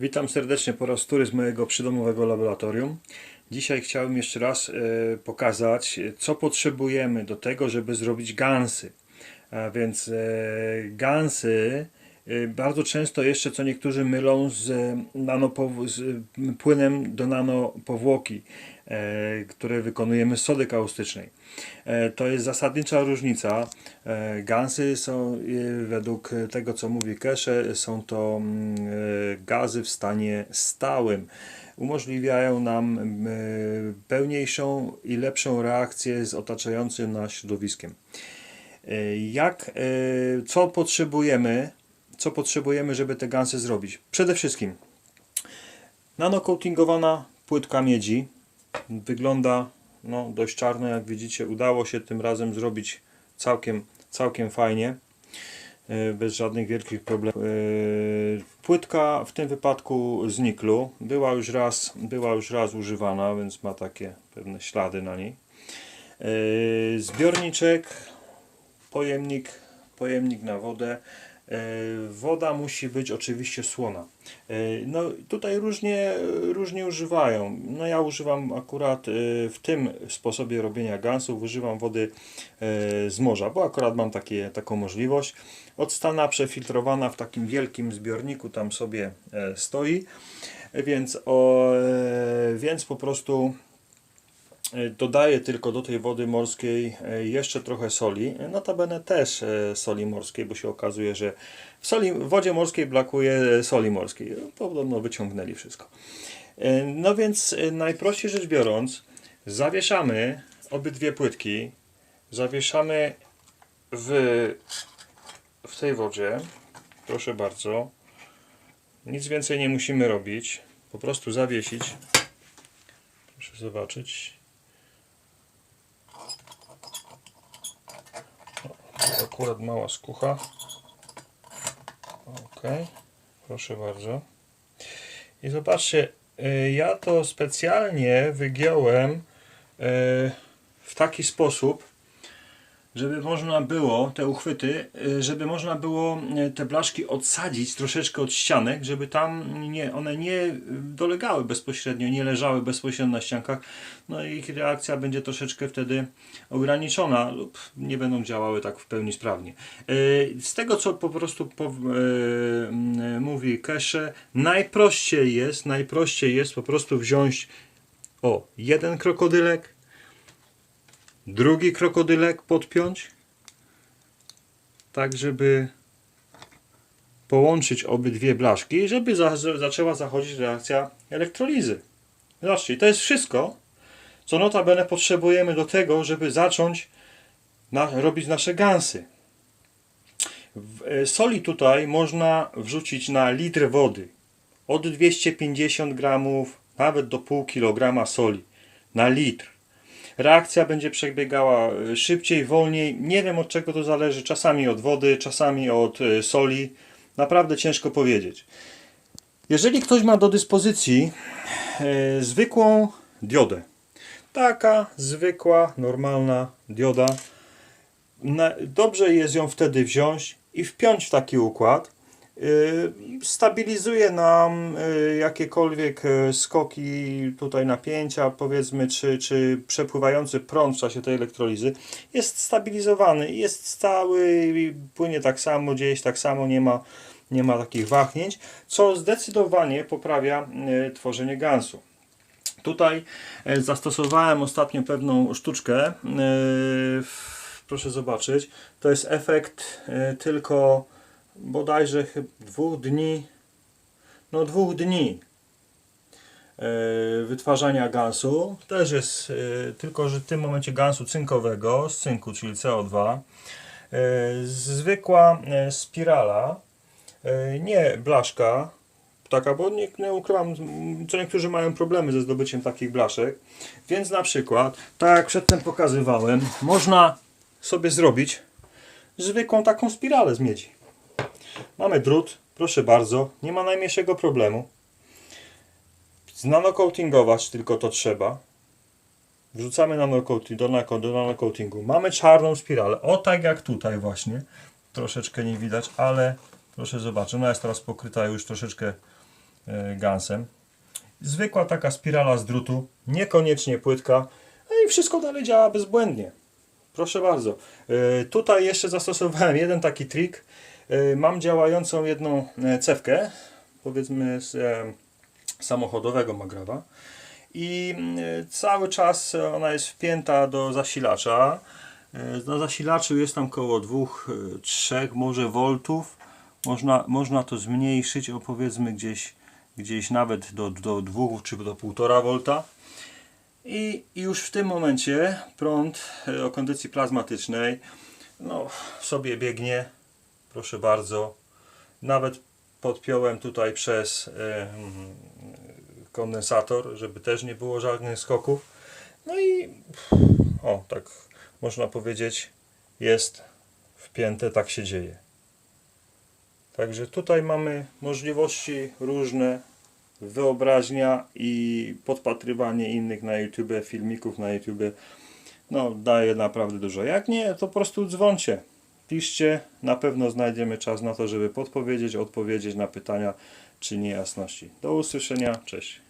Witam serdecznie po raz wtóry z mojego przydomowego laboratorium. Dzisiaj chciałbym jeszcze raz e, pokazać, co potrzebujemy do tego, żeby zrobić gansy. A więc e, gansy bardzo często jeszcze, co niektórzy mylą z, e, nanopow- z e, płynem do nanopowłoki, e, które wykonujemy z sody kaustycznej. To jest zasadnicza różnica. Gansy są, według tego co mówi Kesze, są to mm, gazy w stanie stałym. Umożliwiają nam pełniejszą i lepszą reakcję z otaczającym nas środowiskiem. Jak, co potrzebujemy, co potrzebujemy, żeby te gansy zrobić? Przede wszystkim nanocoatingowana płytka miedzi, wygląda no, dość czarno, jak widzicie. Udało się tym razem zrobić całkiem, całkiem fajnie, e, bez żadnych wielkich problemów. E, Płytka w tym wypadku z niklu była już raz, była już raz używana, więc ma takie pewne ślady na niej. E, Zbiorniczek, pojemnik, pojemnik na wodę. E, Woda musi być oczywiście słona. E, No tutaj różnie, różnie używają. No ja używam akurat e, w tym sposobie robienia gansów, używam wody z morza, bo akurat mam takie, taką możliwość. Odstana przefiltrowana w takim wielkim zbiorniku tam sobie stoi, więc, o, więc po prostu Dodaję tylko do tej wody morskiej e, jeszcze trochę soli. E, Notabene też e, soli morskiej, bo się okazuje, że w, soli, w wodzie morskiej brakuje e, soli morskiej. Podobno wyciągnęli wszystko. E, No więc e, najprościej rzecz biorąc, zawieszamy obydwie płytki. Zawieszamy w, w tej wodzie. Proszę bardzo. Nic więcej nie musimy robić. Po prostu zawiesić. Proszę zobaczyć. Akurat mała skucha. Ok, proszę bardzo. I zobaczcie, y, ja to specjalnie wygiąłem y, w taki sposób, żeby można było te uchwyty, y, żeby można było y, te blaszki odsadzić troszeczkę od ścianek, żeby tam nie, one nie dolegały bezpośrednio, nie leżały bezpośrednio na ściankach. No i ich reakcja będzie troszeczkę wtedy ograniczona lub nie będą działały tak w pełni sprawnie. Y, Z tego co po prostu po, y, y, mówi Kesze, najprościej jest, najprościej jest po prostu wziąć o jeden krokodylek, drugi krokodylek podpiąć, tak żeby połączyć obydwie blaszki, żeby za, za- zaczęła zachodzić reakcja elektrolizy. Zobaczcie, to jest wszystko, co notabene potrzebujemy do tego, żeby zacząć na, robić nasze gansy. W, e, soli tutaj można wrzucić na litr wody od 250 gramów, nawet do pół kilograma soli na litr. Reakcja będzie przebiegała e, szybciej, wolniej. Nie wiem od czego to zależy. Czasami od wody, czasami od e, soli. Naprawdę ciężko powiedzieć. Jeżeli ktoś ma do dyspozycji e, zwykłą diodę, taka zwykła, normalna dioda, na, dobrze jest ją wtedy wziąć i wpiąć w taki układ. Yy, Stabilizuje nam yy, jakiekolwiek yy, skoki tutaj napięcia, powiedzmy, czy, czy przepływający prąd w czasie tej elektrolizy. Jest stabilizowany, jest stały, i płynie tak samo, się tak samo, nie ma, nie ma takich wahnięć, co zdecydowanie poprawia tworzenie gansu. Tutaj zastosowałem ostatnio pewną sztuczkę. Proszę zobaczyć. To jest efekt tylko bodajże dwóch dni. No dwóch dni e, wytwarzania gazu. Też jest e, tylko, że w tym momencie gazu cynkowego z cynku, czyli CO2. E, Zwykła spirala, nie blaszka, taka, bo nie, nie ukrywam, co niektórzy mają problemy ze zdobyciem takich blaszek. Więc na przykład, tak jak przedtem pokazywałem, można sobie zrobić zwykłą taką spiralę z miedzi. Mamy drut, proszę bardzo, nie ma najmniejszego problemu. Znanocoatingować tylko to trzeba. Wrzucamy nanocoating, do, do nanocoatingu. Mamy czarną spiralę, o tak jak tutaj właśnie. Troszeczkę nie widać, ale proszę zobaczyć, ona jest teraz pokryta już troszeczkę e, Gansem. Zwykła taka spirala z drutu, niekoniecznie płytka, no i wszystko dalej działa bezbłędnie. Proszę bardzo. E, Tutaj jeszcze zastosowałem jeden taki trik. E, Mam działającą jedną e, cewkę, powiedzmy z e, samochodowego Magrawa i e, cały czas ona jest wpięta do zasilacza. E, Na zasilaczu jest tam około 2-3 może voltów. Można, można to zmniejszyć o powiedzmy gdzieś, gdzieś nawet do, do 2 czy do 1,5 volta. I już w tym momencie prąd o kondycji plazmatycznej no, sobie biegnie, proszę bardzo. Nawet podpiąłem tutaj przez e, kondensator, żeby też nie było żadnych skoków. No i o, tak można powiedzieć, jest wpięte, tak się dzieje. Także tutaj mamy możliwości różne, wyobraźnia i podpatrywanie innych na YouTube, filmików na YouTube. No, daje naprawdę dużo. Jak nie, to po prostu dzwoncie, piszcie, na pewno znajdziemy czas na to, żeby podpowiedzieć, odpowiedzieć na pytania czy niejasności. Do usłyszenia, cześć.